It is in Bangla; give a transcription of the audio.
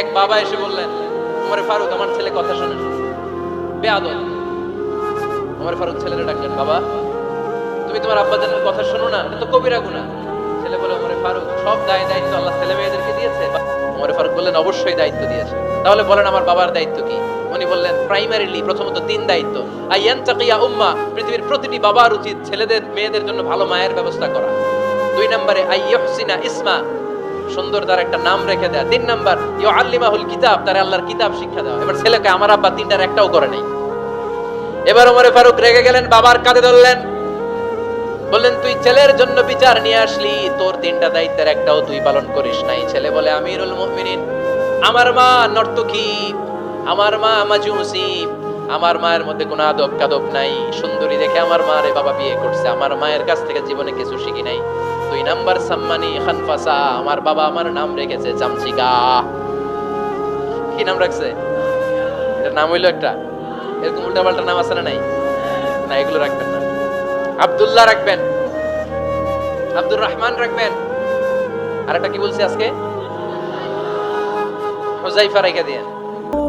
এক বাবা এসে বললেন, ওমরে ফারুক, আমার ছেলে কথা শোনে না বেয়াদব। ওমরে ফারুক ছেলেরা ডাকলেন, বাবা, তুমি তোমার আব্বাজানের কথা শোনো না, এটা তো কবিরা গুনাহ ছেলে বলে, ওমরে ফারুক, সব দায়, দায়িত্ব আল্লাহ ছেলে মেয়েদেরকে দিয়েছে। ওমরে ফারুক বললেন, অবশ্যই দায়িত্ব দিয়েছে। তাহলে বলেন, আমার বাবার দায়িত্ব কি? উনি বললেন প্রাইমারিলি প্রথমত তিন দায়িত্ব। আইয়ান চাকিয়া উম্মা, পৃথিবীর প্রতিটি বাবার উচিত ছেলেদের, মেয়েদের জন্য ভালো মায়ের ব্যবস্থা করা। দুই নম্বরে, আইয়হসিনা ইসমা। সুন্দর তার একটা নাম রেখে দেয়া। তিন নাম্বার ইউ আল্লিমাহুল কিতাব, তার আল্লাহর কিতাব শিক্ষা দেওয়া। এবার ছেলেকে আমার আব্বা তিনটার একটাও করে নাই। এবার ওমরে ফারুক রেগে গেলেন, বাবার কাঁধে ধরলেন। বললেন, তুই ছেলের জন্য বিচার নিয়ে আসলি, তোর তিনটা দায়িত্বের একটাও তুই পালন করিস নাই। ছেলে বলে, আমিরুল মুমিনিন, আমার মা নর্তকী, আমার মা মাজুসি আমার মায়ের মধ্যে কোনো আদব কাদব নাই। সুন্দরী দেখে আমার মা রে বাবা বিয়ে করছে। আমার মায়ের কাছ থেকে জীবনে কিছু শিখি নাই। নাম্বার সাম্মানি খানফাসা, আমার বাবা আমার নাম রেখেছে চামচিকা কি নাম রাখছে? এটার নাম হইল একটা। এরকম উল্টাপাল্টা নাম আছে না নাই? না, এগুলো রাখবেন না। আব্দুল্লাহ রাখবেন। আব্দুর রহমান রাখবেন। আর একটা কি বলছি আজকে? হুজাইফা রেখে দিয়ে